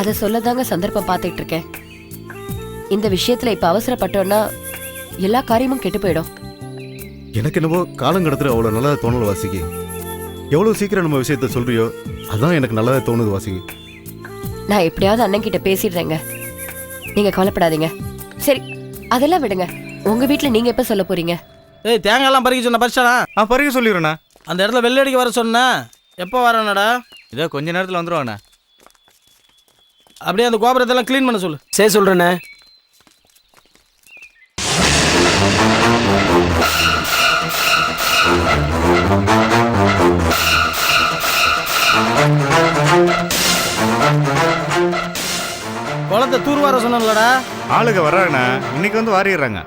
அதை சொல்லதாங்க சந்தர்ப்பம் பார்த்துட்டு இருக்கேன் இந்த விஷயத்துல இப்ப அவசரப்பட்டோம்னா எல்லா காரியமும் கெட்டு போயிடும். எனக்கு என்னவோ காலம் கடத்துற அவ்வளோ நல்லதா தோணல வாசிக்கு எவ்வளோ சீக்கிரம் நம்ம விஷயத்த சொல்றியோ அதான் எனக்கு நல்லதா தோணுது வாசிக்கு நான் எப்படியாவது அண்ணன் கிட்ட பேசிடுறேங்க. நீங்க கவலைப்படாதீங்க. சரி அதெல்லாம் விடுங்க. உங்க வீட்ல நீங்க எப்ப சொல்ல போறீங்க? ஏய் தேங்காய்லாம் பறிக்க சொன்ன பறிச்சானா ஆ பறிக்க சொல்லிடுறேண்ணா. அந்த இடத்துல வெள்ளடிக்க வர சொன்னேன். எப்போ வரேனடா? இதோ கொஞ்ச நேரத்தில் வந்துருவாண்ணா அப்படியே அந்த கோபுரத்தெல்லாம் க்ளீன் பண்ண சொல்லு. சரி சொல்றேண்ணே குளத்தை தூர் வர சொன்னேன்லடா. ஆளுங்க வர்றாங்கண்ணா. இன்னைக்கு வந்து வாரிடுறாங்க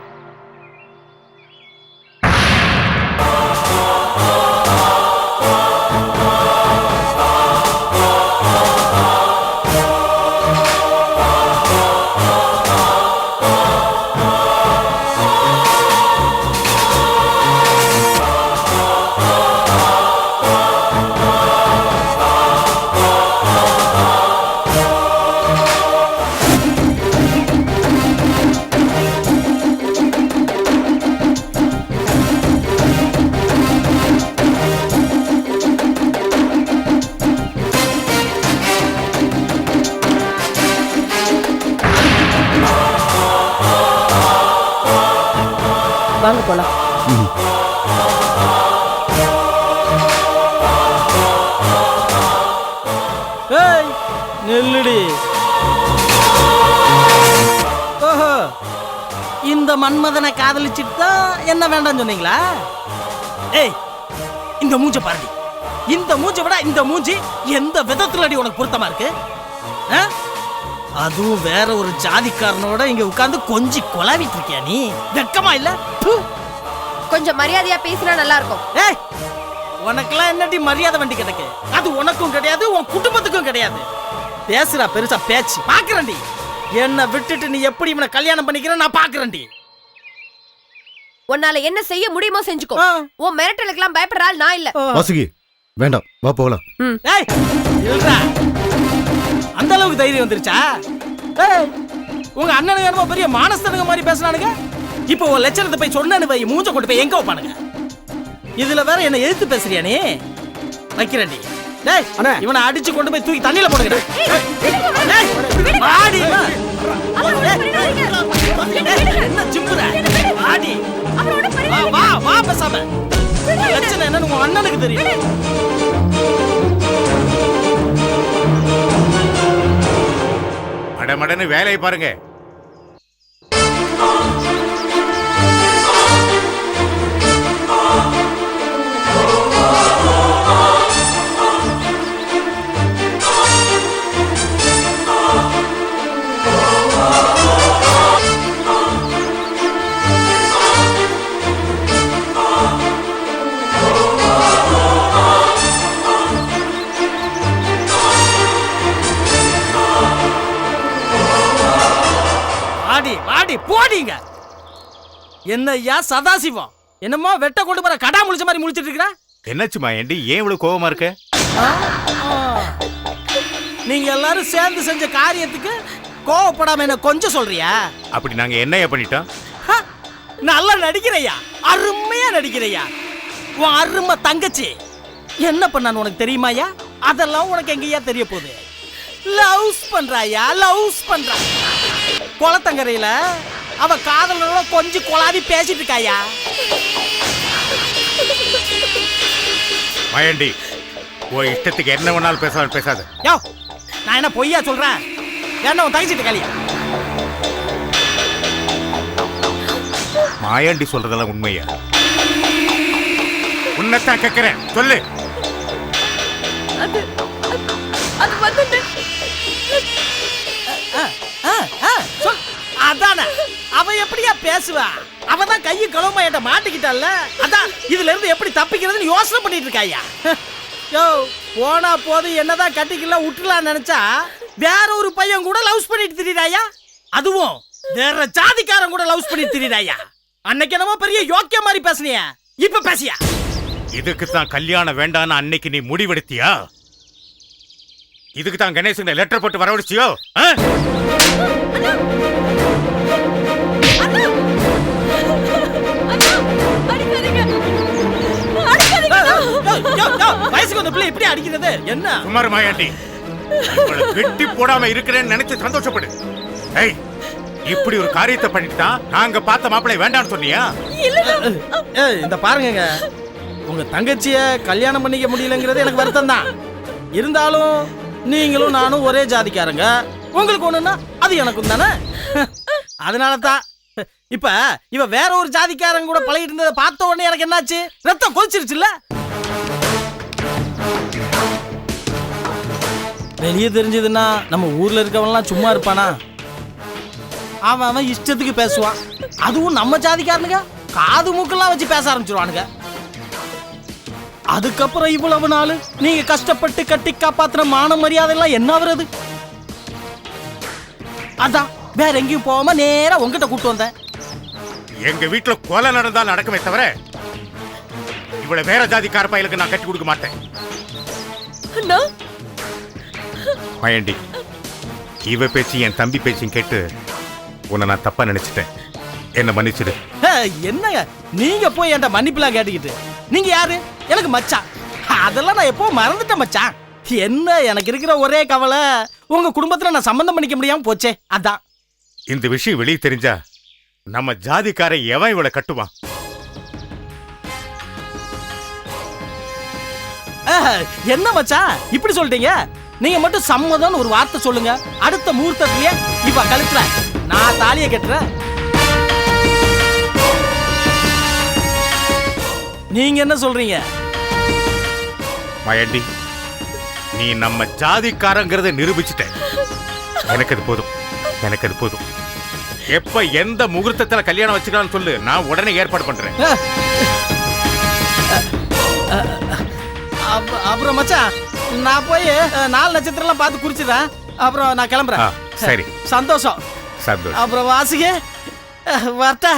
வாங்க போலாம். ஏய் நெல்லுடி. ஓஹோ இந்த மன்மதனை காதலிச்சிட்டு தான் என்ன வேண்டாம் சொன்னீங்களா? ஏய் இந்த மூஞ்ச பாருடி. இந்த மூஞ்சை விட இந்த மூஞ்சி எந்த விதத்துல அடி உனக்கு பொருத்தமா இருக்கு? ஆ? அதுவும் வேற ஒரு ஜாதிக்காரனோட இங்க உட்கார்ந்து கொஞ்சி கொலாவிட்டு இருக்கியா நீ? வெக்கமா இல்ல. கொஞ்சம் மரியாதையா பேசினா நல்லா இருக்கும் ஏய் உனக்கெல்லாம் என்னடி மரியாதை வண்டி கிடக்கு? அது உனக்கும் கிடையாது உன் குடும்பத்துக்கும் கிடையாது. பேசுறா பெருசா பேச்சு. பாக்குறேன்டி. என்ன விட்டுட்டு நீ எப்படி இவனை கல்யாணம் பண்ணிக்கிற நான் பாக்குறேன்டி. உன்னால என்ன செய்ய முடியுமோ செஞ்சுக்கோ. உன் மிரட்டலுக்கெல்லாம் பயப்படுற ஆள் நான் இல்ல. வாசுகி வேண்டாம். வா போகலாம். ஏய் இல்லடா அளவுக்கு தைரியம் வந்துருச்சா உங்க அண்ணனுங்க என்னமோ பெரிய மானஸ்தனுங்க மாதிரி பேசுனானுங்க இப்போ உன் லட்சணத்தை போய் சொன்னேன்னு வை மூஞ்ச கொண்டு போய் எங்க வைப்பானுங்க இதுல வேற என்ன எதிர்த்து பேசுறியா நீ வைக்கிறேன்டி டேய் அண்ணே. இவனை அடிச்சு கொண்டு போய் தூக்கி தண்ணியில போடுங்க டேய் ஏய், என்ன சிம்புற வாடி வா வா பேசாம லட்சணம் என்னன்னு உன் அண்ணனுக்கு தெரியும் மடமடன்னு வேலையை பாருங்க. வாடி போடிங்க. என்னய்யா சதாசிவம்? என்னமோ வெட்ட கொண்டு போற கடா முழிச்ச மாதிரி முழிச்சிட்டு இருக்கிற? என்னாச்சுமா ஏண்டி ஏன் இவ்வளவு கோவமா இருக்க? நீங்க எல்லாரும் சேர்ந்து செஞ்ச காரியத்துக்கு கோவப்படாம என்ன கொஞ்சம் சொல்றியா? அப்படி நாங்க என்னையா பண்ணிட்டோம்? நல்லா நடிக்கிறையா? அருமையா நடிக்கிறையா? உன் அருமை தங்கச்சி என்ன பண்ணான்னு உனக்கு தெரியுமாயா அதெல்லாம் உனக்கு எங்கேயா தெரிய போகுது. லவ்ஸ் பண்றாயா லவ்ஸ் பண்றா. குளத்தங்கரையில அவ காதலோட கொஞ்சம் கொலாவி பேசிட்டு இருக்காயா? மாயாண்டி உன் இஷ்டத்துக்கு என்ன வேணாலும் பேசாம பேசாத. யோ நான் என்ன பொய்யா சொல்றேன்? என்ன உன் தங்கச்சிட்டு கலியா மாயாண்டி சொல்றதெல்லாம் உண்மையா? உன்னைத்தான் கேட்கிறேன் சொல்லு. அது அது வந்துட்டு அதானே? அவ எப்படியா பேசுவா? அவ தான் கையும் களவுமா என்கிட்ட மாட்டிக்கிட்டால அதான் இதுல இருந்து எப்படி தப்பிக்கிறதுன்னு யோசனை பண்ணிட்டு இருக்காயா? யோ போனா போது என்னதான் கட்டிக்கல விட்டுலாம் நினைச்சா வேற ஒரு பையன் கூட லவ்ஸ் பண்ணிட்டு திரியிறாயா? அதுவும் வேற ஜாதிக்காரன் கூட லவ்ஸ் பண்ணிட்டு திரியிறாயா? அன்னைக்கு என்னமோ பெரிய யோக்கிய மாதிரி பேசுனிய. இப்ப பேசியா? இதுக்கு தான் கல்யாணம் வேண்டான்னு அன்னைக்கு நீ முடிவெடுத்தியா? இதுக்கு தான் கணேசன் லெட்டர் போட்டு வரவழைச்சியோ? வயசுக்கு வந்த பிள்ளை எப்படி அடிக்கிறது? என்ன? குமார் மாயாண்டி வெட்டி போடாம இருக்கிறேன்னு நினைச்சு சந்தோஷப்படு. ஏய் இப்படி ஒரு காரியத்தை பண்ணிட்டு தான் நாங்க பார்த்த மாப்பிளை வேண்டாம்னு சொன்னியா? ஏய், இந்த பாருங்கங்க. உங்க தங்கச்சிய கல்யாணம் பண்ணிக்க முடியலங்கிறது எனக்கு வருத்தம் தான் இருந்தாலும் நீங்களும் நானும் ஒரே ஜாதிக்காரங்க. உங்களுக்கு ஒண்ணுன்னா அது எனக்கும் தானே? அதனால தான் இப்ப இவ வேற ஒரு ஜாதிக்காரங்க கூட பழகிட்டு இருந்ததை பார்த்த உடனே எனக்கு என்னாச்சு? ரத்தம் கொதிச்சிருச்சுல்ல? வெளியே தெரிஞ்சதுன்னா நம்ம ஊர்ல இருக்கவன்லாம் சும்மா இருப்பானா? அவன் அவன் இஷ்டத்துக்கு பேசுவான். அதுவும் நம்ம ஜாதிக்காரனுங்க காது மூக்கெல்லாம் வச்சு பேச ஆரம்பிச்சிருவானுங்க. அதுக்கப்புறம் இவ்வளவு நாள் நீங்க கஷ்டப்பட்டு கட்டி காப்பாத்துற மான மரியாதை எல்லாம் என்ன வருது அதான் வேற எங்கேயும் போகாம நேரா உங்ககிட்ட கூட்டு வந்தேன். எங்க வீட்டுல கொலை நடந்தா நடக்குமே தவிர இவளை வேற ஜாதிக்கார பையலுக்கு நான் கட்டி கொடுக்க மாட்டேன். மயண்டி இவ பேச்சு என் தம்பி பேச்சும் கேட்டு உன்னை நான் தப்பா நினைச்சிட்டேன். என்ன மன்னிச்சிடு. ஹே, என்னங்க? நீங்க போய் என்கிட்ட மன்னிப்புலாம் கேட்டுக்கிட்டு. நீங்க யாரு? எனக்கு மச்சான். அதெல்லாம் நான் எப்போ மறந்துட்டேன் மச்சான். என்ன எனக்கு இருக்கிற ஒரே கவலை உங்க குடும்பத்துல நான் சம்பந்தம் பண்ணிக்க முடியாம போச்சே. அதான். இந்த விஷயம் வெளியே தெரிஞ்சா நம்ம ஜாதிக்காரன் எவன் இவளை கட்டுவான்? என்ன மச்சான் இப்படி சொல்லிட்டீங்க நீங்க மட்டும் சம்மதம்னு ஒரு வார்த்தை சொல்லுங்க. அடுத்த முகூர்த்தத்திலேயே இப்ப கழுத்துல நான் தாலியை கட்டுறேன். நீங்க என்ன சொல்றீங்க? மயண்டி நீ நம்ம ஜாதிக்காரங்கிறத நிரூபிச்சிட்ட. எனக்கு அது போதும். எனக்கு அது போதும். எப்ப எந்த முகூர்த்தத்துல கல்யாணம் வச்சுக்கலாம்னு சொல்லு நான் உடனே ஏற்பாடு பண்றேன். அப்புறம் மச்சான் நான் போய் நாலு நட்சத்திரம்லாம் பார்த்து குறிச்சுதான் அப்புறம் நான் கிளம்புறேன். சரி. சந்தோஷம். சந்தோஷம். அப்புறம் வாசிக அஹ், வரட்டா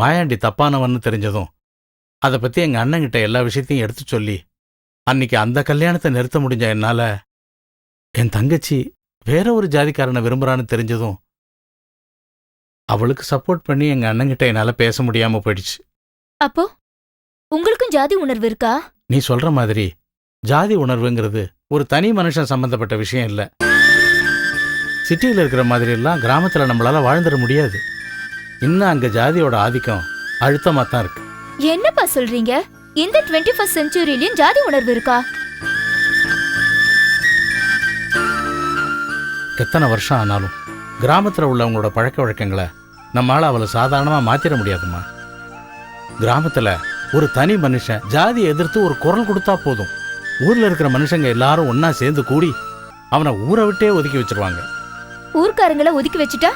மாயாண்டி தப்பானவன்னு தெரிஞ்சதும் அதை பத்தி எங்க அண்ணன்கிட்ட எல்லா விஷயத்தையும் எடுத்து சொல்லி அன்னைக்கு அந்த கல்யாணத்தை நிறுத்த முடிஞ்ச என்னால என் தங்கச்சி வேற ஒரு ஜாதிக்காரனை விரும்புறான்னு தெரிஞ்சதும் அவளுக்கு சப்போர்ட் பண்ணி எங்க அண்ணன்கிட்ட என்னால பேச முடியாம போயிடுச்சு. அப்போ? உங்களுக்கும் ஜாதி உணர்வு இருக்கா? நீ சொல்ற மாதிரி ஜாதி உணர்வுங்கிறது ஒரு தனி மனுஷன் சம்பந்தப்பட்ட விஷயம் இல்ல. சிட்டியில் இருக்கிற மாதிரி எல்லாம் கிராமத்துல நம்மளால வாழ்ந்துட முடியாது. இன்னும் அங்க ஜாதியோட ஆதிக்கம் அழுத்தமா தான் இருக்கு. என்னப்பா சொல்றீங்க? இந்த டுவெண்ட்டி ஃபர்ஸ்ட் செஞ்சுரியிலயும் ஜாதி உணர்வு இருக்கா? எத்தனை வருஷம் ஆனாலும் கிராமத்துல உள்ளவங்களோட பழக்க வழக்கங்களை நம்மால அவளை சாதாரணமா மாத்திர முடியாதும்மா. கிராமத்துல ஒரு தனி மனுஷன் ஜாதியை எதிர்த்து ஒரு குரல் கொடுத்தா போதும். ஊர்ல இருக்கிற மனுஷங்க எல்லாரும் ஒண்ணா சேர்ந்து கூடி அவனை ஊரை விட்டே ஒதுக்கி வச்சிருவாங்க. ஊர்க்காரங்களை ஒதுக்கி வச்சுட்டா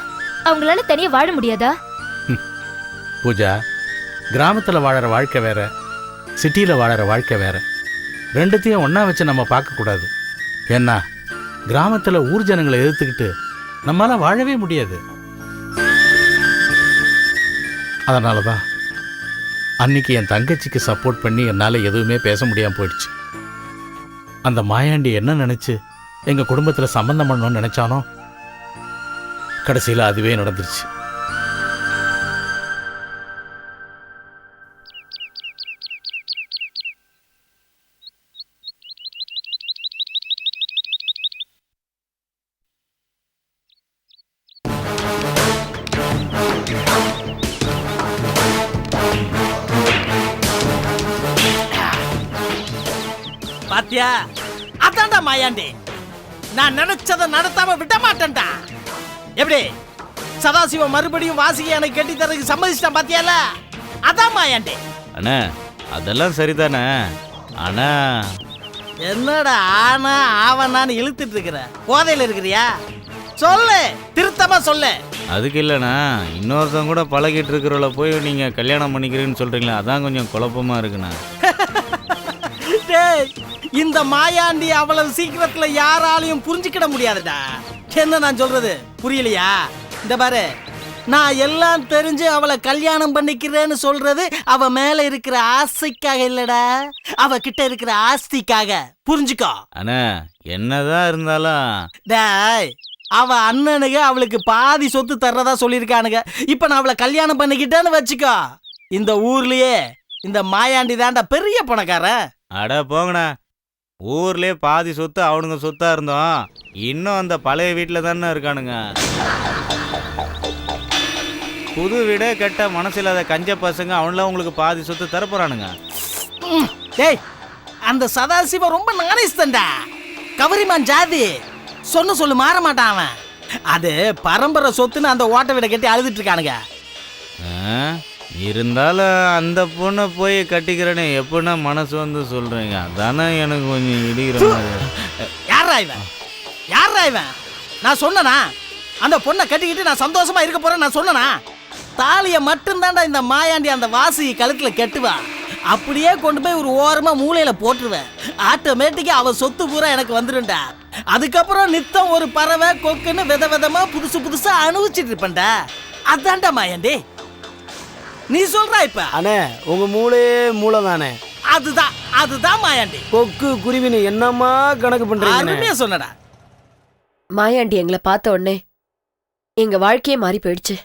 அவங்களால தனியா வாழ முடியாதா? பூஜா கிராமத்தில் வாழற வாழ்க்கை வேற சிட்டியில் வாழற வாழ்க்கை வேற. ரெண்டுத்தையும் ஒன்றா வச்சு நம்ம பார்க்கக்கூடாது ஏன்னா கிராமத்தில் ஊர் ஜனங்களை எதிர்த்துக்கிட்டு நம்மளால் வாழவே முடியாது. அதனால தான் அன்னைக்கு என் தங்கச்சிக்கு சப்போர்ட் பண்ணி என்னால் எதுவுமே பேச முடியாமல் போயிடுச்சு. அந்த மாயாண்டி என்ன நினச்சி எங்கள் குடும்பத்தில் சம்மந்தம் பண்ணணும்னு நினச்சானோ கடைசியில் அதுவே நடந்துருச்சு. மாயாண்டி. நான் நினைச்சதை நடத்தாம விட மாட்டேன்டா எப்படி? சதாசிவம் மறுபடியும் வாசிகை எனக்கு கட்டி தரதுக்கு சம்மதிச்சிட்டான் பாத்தியால? அதான் மாயாண்டி. அண்ணா அதெல்லாம் சரிதானே? ஆனா என்னடா ஆனா ஆவனான்னு இழுத்துட்டு இருக்கிற? போதையில இருக்கிறியா? சொல்லு திருத்தமா சொல்லு. அதுக்கு இல்லைண்ணா இன்னொருத்தன் கூட பழகிட்டு இருக்கிறவள போய் நீங்கள் கல்யாணம் பண்ணிக்கிறேன்னு சொல்கிறீங்களா அதான் கொஞ்சம் குழப்பமா இருக்குண்ணா. இந்த மாயாண்டி அவ்வளவு சீக்கிரத்துல யாராலையும் புரிஞ்சுக்கிட முடியாதுடா. என்ன நான் சொல்றது? புரியலையா? இந்த பாரு நான் எல்லாம் தெரிஞ்சு அவளை கல்யாணம் பண்ணிக்கிறேன்னு சொல்றது அவ மேல இருக்கிற ஆசைக்காக இல்லடா. அவ கிட்ட இருக்கிற ஆஸ்திக்காக. புரிஞ்சுக்கோ. அண்ணா என்னதான் இருந்தாலும். டேய் அவ அண்ணனுங்க அவளுக்கு பாதி சொத்து தர்றதா சொல்லியிருக்கானுங்க. இப்ப நான் அவளை கல்யாணம் பண்ணிக்கிட்டேன்னு வச்சுக்கோ. இந்த ஊர்லயே இந்த மாயாண்டி தான்டா பெரிய பணக்காரன். அட போங்கண்ணா ஊர்லயே பாதி சொத்து அவனுங்க சொத்தா இருந்தோம். இன்னும் அந்த பழைய வீட்டில் தானே இருக்கானுங்க. புது வீடே கெட்ட மனசில்லாத கஞ்ச பசங்க அவன்லாம் உங்களுக்கு பாதி சொத்து தரப்போறானுங்க டேய் அந்த சதாசிவம் ரொம்ப நாரிஸ்தண்டா கவரிமான் ஜாதி. சொன்னு சொல்லு மாற மாட்டான் அவன். அது பரம்பரை சொத்துன்னு அந்த ஓட்ட வீடை கட்டி அழுதுட்டு இருக்கானுங்க? இருந்தாலும் அந்த பொண்ணை போய் கட்டிக்கிறேன்னு எப்படின்னா மனசு வந்து சொல்றீங்க. அதானே எனக்கு கொஞ்சம் இடிக்கிற மாதிரி. யாரா இவன்? யாரா இவன்? நான் சொன்னனா? அந்த பொண்ணை கட்டிக்கிட்டு நான் சந்தோஷமா இருக்க போறேன் நான் சொன்னனா? தாலியை மட்டும்தான்டா இந்த மாயாண்டி அந்த வாசி கழுத்துல கெட்டுவா? அப்படியே கொண்டு போய் ஒரு ஓரமா மூலையில போட்டுருவேன் ஆட்டோமேட்டிக்கா அவ சொத்து பூரா எனக்கு வந்துடும்டா அதுக்கப்புறம் நித்தம் ஒரு பறவை கொக்குன்னு வித விதமா புதுசு புதுசா அனுபவிச்சிட்டு இருப்பேன்டா. அதான்டா மாயாண்டி. நீ சொல்றா இப்ப? அண்ணே உங்க மூளையே மூளை தானே அதுதான் அதுதான் மாயாண்டி. கொக்கு குருவின்னு என்னம்மா கணக்கு பண்றீங்க அருமையா சொன்னடா. மாயாண்டி எங்களை பார்த்த உடனே எங்க வாழ்க்கையே மாறி போயிடுச்சு.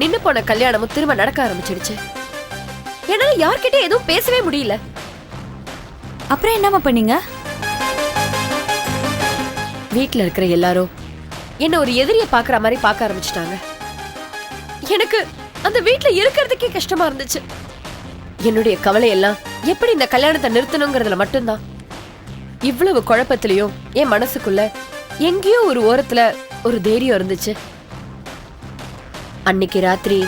நின்னு போன கல்யாணமும் திரும்ப நடக்க ஆரம்பிச்சிடுச்சு. என்னால யார்கிட்ட எதுவும் பேசவே முடியல. அப்புறம் என்னம்மா பண்ணீங்க? வீட்ல இருக்கிற எல்லாரும் என்ன ஒரு எதிரிய பாக்குற மாதிரி பார்க்க ஆரம்பிச்சிட்டாங்க. எனக்கு அந்த வீட்ல இருக்கிறதுக்கே கஷ்டமா இருந்துச்சு. என்னுடைய கவலை எல்லாம் எப்படி இந்த கல்யாணத்தை நிறுத்தணுங்கிறதுல மட்டும்தான். இவ்வளவு குழப்பத்திலையும் என் மனசுக்குள்ள எங்கேயோ ஒரு ஓரத்துல ஒரு தைரியம் இருந்துச்சு. அன்னைக்கு ராத்திரி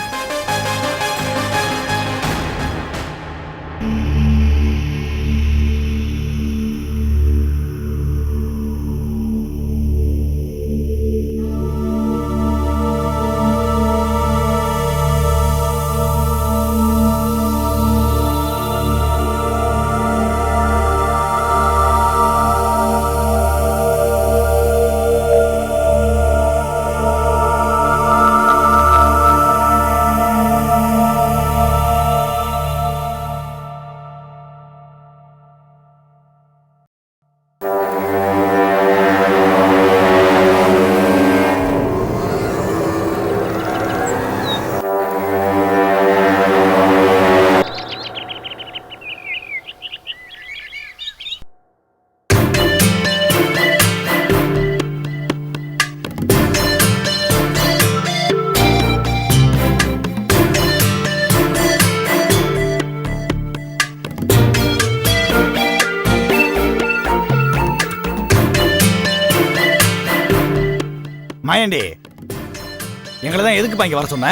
எதுக்குப்பா இங்க வர சொன்ன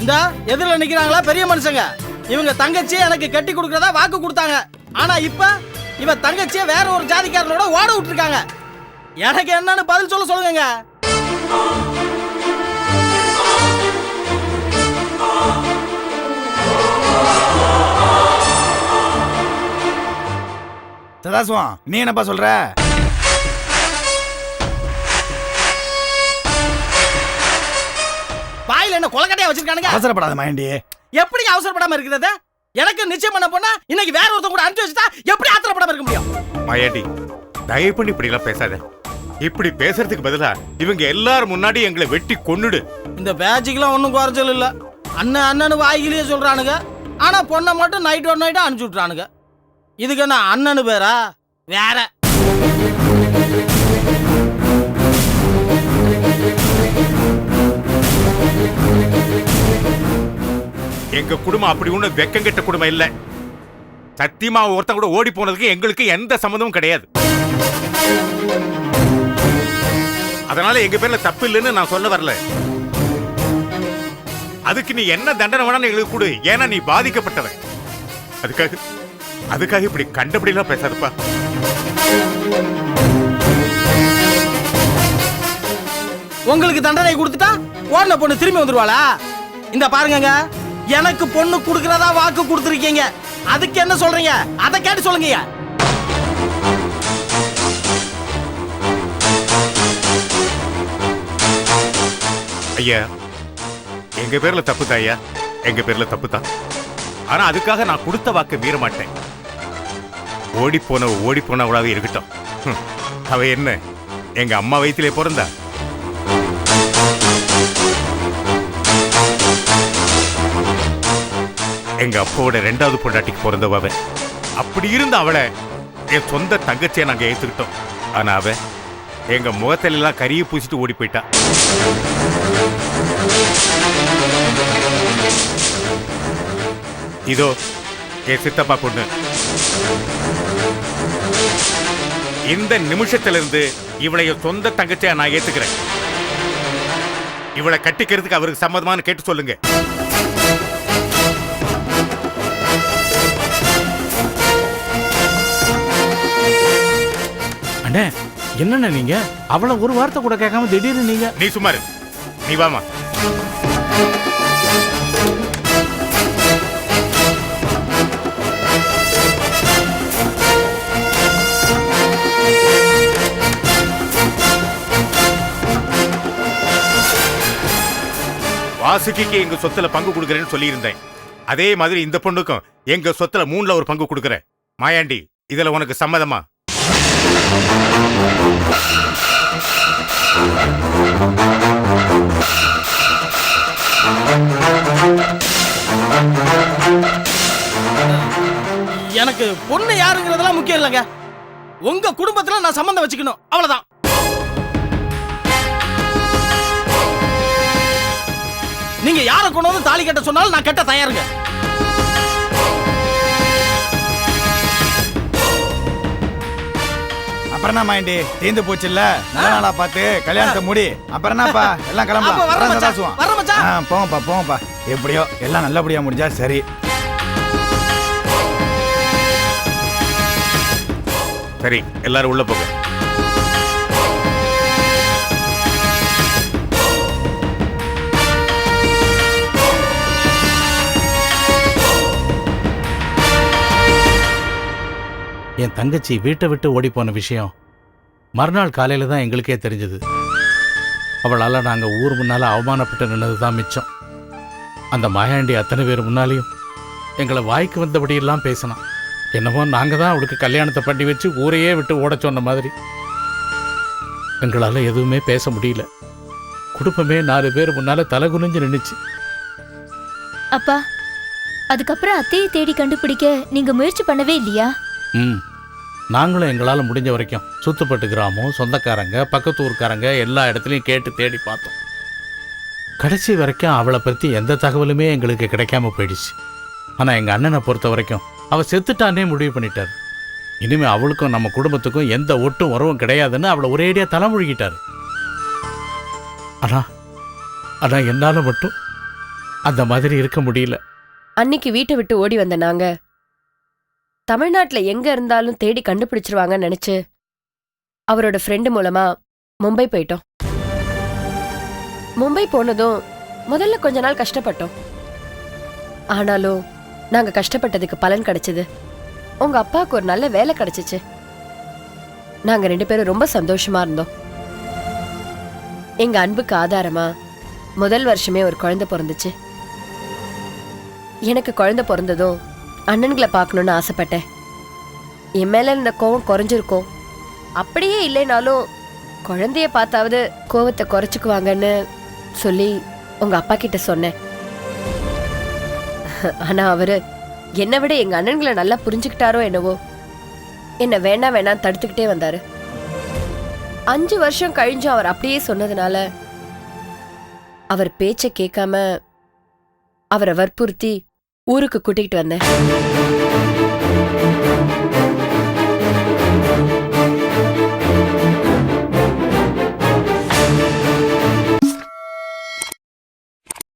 இந்த எதிரில் நிக்கிறாங்களா பெரிய மனுஷங்க. இவங்க தங்கச்சி எனக்கு கட்டி கொடுக்கறதா வாக்கு கொடுத்தாங்க. ஆனா இப்ப இவ தங்கச்சிய வேற ஒரு ஜாதிக்காரனோட ஓட விட்டுருக்காங்க. எனக்கு என்னன்னு பதில் சொல்ல சொல்லுங்க சதாசிவம் நீ என்னப்பா சொல்ற? என்ன கொலக்கட்டையா வச்சிருக்கானுங்க? அவசரப்படாத மாயாண்டி எப்படி அவசரப்படாம இருக்கிறது? எனக்கு நிச்சயம் பண்ண பொண்ணா இன்னைக்கு வேற ஒருத்தன் கூட அனுப்பிச்சு வச்சுட்டா எப்படி ஆத்திரப்படாம இருக்க முடியும்? மாயாண்டி தயவு பண்ணி இப்படி எல்லாம் பேசாத. இப்படி பேசுறதுக்கு பதிலா இவங்க எல்லாரும் முன்னாடி எங்களை வெட்டி கொன்னுடு. இந்த பேட்சுக்கெல்லாம் ஒன்றும் குறைச்சல் இல்ல. அண்ணன் அண்ணனு வாய்கிலேயே சொல்றானுங்க. ஆனா பொண்ணை மட்டும் நைட் ஒரு நைட்டா அனுப்பிச்சு விட்றானுங்க இதுக்கு என்ன அண்ணனு பேரா? வேற. எங்க குடும்பம் அப்படி ஒண்ணு வெக்கங்கெட்ட குடும்பம் இல்ல. சத்தியமா ஒருத்தன் கூட ஓடி போனதுக்கு எங்களுக்கு எந்த சம்மந்தமும் கிடையாது. அதனால எங்க பேர்ல தப்பு இல்லைன்னு நான் சொல்ல வரல. அதுக்கு நீ என்ன தண்டனை வேணாலும் எங்களுக்கு கொடு. ஏன்னா நீ பாதிக்கப்பட்டவன். அதுக்காக அதுக்காக இப்படி கண்டபடியெல்லாம் பேசாதப்பா. உங்களுக்கு தண்டனை கொடுத்துட்டா ஓடின பொண்ணு திரும்பி வந்துருவாளா? இந்த பாருங்கங்க. எனக்கு பொண்ணு கொடுக்கறதா வாக்கு கொடுத்துருக்கீங்க. அதுக்கு என்ன சொல்றீங்க? அதை கேட்டு சொல்லுங்க ஐயா எங்க பேர்ல தப்பு தான் ஐயா. எங்க பேர்ல தப்பு தான் ஆனா அதுக்காக நான் கொடுத்த வாக்கை மீற மாட்டேன். ஓடி போன ஓடி போனவளாவே இருக்கட்டும். ஹம், அவ என்ன? எங்க அம்மா வயிற்றிலே பிறந்தா? எங்க அப்பாவோட ரெண்டாவது பொண்டாட்டிக்கு பிறந்தவ அவ. அப்படி இருந்த அவளை என் சொந்த தங்கச்சியை நாங்க ஏத்துக்கிட்டோம். ஆனா அவ எங்க முகத்துல எல்லாம் கறியை பூசிட்டு ஓடி போயிட்டா. இதோ என் சித்தப்பா பொண்ணு. இந்த நிமிஷத்திலிருந்து இவளை சொந்த தங்கச்சியா நான் ஏத்துக்கிறேன். இவளை கட்டிக்கிறதுக்கு அவருக்கு சம்மதமான்னு கேட்டு சொல்லுங்க. அண்ணே என்னண்ணே நீங்க? அவளை ஒரு வார்த்தை கூட கேட்காம திடீர்னு நீங்க நீ சுமாரு நீ வாமா வாசுகிக்கு எங்க சொத்துல பங்கு கொடுக்கறேன்னு சொல்லியிருந்தேன். அதே மாதிரி இந்த பொண்ணுக்கும் எங்க சொத்துல மூணுல ஒரு பங்கு கொடுக்கறேன். மாயாண்டி இதுல உனக்கு சம்மதமா? எனக்கு பொண்ணு யாருங்கிறதெல்லாம் முக்கியம் இல்லைங்க. உங்க குடும்பத்துல நான் சம்மந்தம் வச்சுக்கணும். அவ்வளவுதான். நீங்க யாரை கொண்டு வந்து தாலி கட்ட சொன்னாலும் நான் கட்ட தயாருங்க. அப்புறம் மைண்டி தீந்து போச்சுல்ல? நல்ல நாளா பார்த்து கல்யாணத்தை முடி அப்புறம் என்னப்பா? எல்லாம் கிளம்பலாம் வர வர மச்சான், சதாசுவம். வர மச்சான். ஆ, போங்கப்பா போங்கப்பா. எப்படியோ எல்லாம் நல்லபடியா முடிஞ்சா சரி. சரி எல்லாரும் உள்ள போங்க. என் தங்கச்சி வீட்டை விட்டு ஓடி போன விஷயம் மறுநாள் காலையில தான் எங்களுக்கே தெரிஞ்சது. அவளால் நாங்கள் ஊர் முன்னால் அவமானப்பட்டு நின்னது தான் மிச்சம். அந்த மாயாண்டி அத்தனை பேர் முன்னாலேயும் எங்களை வாய்க்கு வந்தபடியெல்லாம் பேசினான். என்னமோ நாங்கள் தான் அவளுக்கு கல்யாணத்தை பண்ணி வச்சு ஊரையே விட்டு ஓட சொன்ன மாதிரி. எங்களால் எதுவுமே பேச முடியல. குடும்பமே நாலு பேர் முன்னால தலை குனிஞ்சு நின்றுச்சு அப்பா அதுக்கப்புறம் அத்தையை தேடி கண்டுபிடிக்க நீங்கள் முயற்சி பண்ணவே இல்லையா? ம். நாங்களும் எங்களால் முடிஞ்ச வரைக்கும் சுத்துப்பட்டு கிராமம் சொந்தக்காரங்க பக்கத்து ஊர்க்காரங்க எல்லா இடத்துலையும் கேட்டு தேடி பார்த்தோம். கடைசி வரைக்கும் அவளை பற்றி எந்த தகவலுமே எங்களுக்கு கிடைக்காம போயிடுச்சு. ஆனால் எங்கள் அண்ணனை பொறுத்த வரைக்கும் அவள் செத்துட்டானே முடிவு பண்ணிட்டார். இனிமேல் அவளுக்கும் நம்ம குடும்பத்துக்கும் எந்த ஒட்டும் உறவும் கிடையாதுன்னு அவளை ஒரேடியாக தலைமொழிகிட்டார். ஆனால் ஆனால் என்னால் மட்டும் அந்த மாதிரி இருக்க முடியல. அன்னைக்கு வீட்டை விட்டு ஓடி வந்த நாங்கள் தமிழ்நாட்டுல எங்க இருந்தாலும் தேடி கண்டுபிடிச்சிருவாங்கன்னு நினைச்சு அவரோட ஃப்ரெண்டு மூலமா மும்பை போயிட்டோம். மும்பை போனதும் முதல்ல கொஞ்ச நாள் கஷ்டப்பட்டோம். ஆனாலும் நாங்க கஷ்டப்பட்டதுக்கு பலன் கிடைச்சது. உங்க அப்பாவுக்கு ஒரு நல்ல வேலை கிடைச்சிச்சு. நாங்க ரெண்டு பேரும் ரொம்ப சந்தோஷமா இருந்தோம். எங்க அன்புக்கு ஆதாரமா முதல் வருஷமே ஒரு குழந்தை பிறந்துச்சு. எனக்கு குழந்தை பிறந்ததும் அண்ணன்களை பார்க்கணுன்னு ஆசைப்பட்டேன். என் மேலே இருந்த கோவம் குறைஞ்சிருக்கும். அப்படியே இல்லைனாலும் குழந்தைய பார்த்தாவது கோவத்தை குறைச்சிக்குவாங்கன்னு சொல்லி உங்கள் அப்பா கிட்ட சொன்னேன். ஆனால் அவர் என்னை விட எங்கள் அண்ணன்களை நல்லா புரிஞ்சுக்கிட்டாரோ என்னவோ. என்ன வேணாம் வேணாம் தடுத்துக்கிட்டே வந்தார். அஞ்சு வருஷம் கழிஞ்சும் அவர் அப்படியே சொன்னதுனால அவர் பேச்சை கேட்காம அவரை வற்புறுத்தி ஊருக்கு கூட்டிகிட்டு வந்தேன்.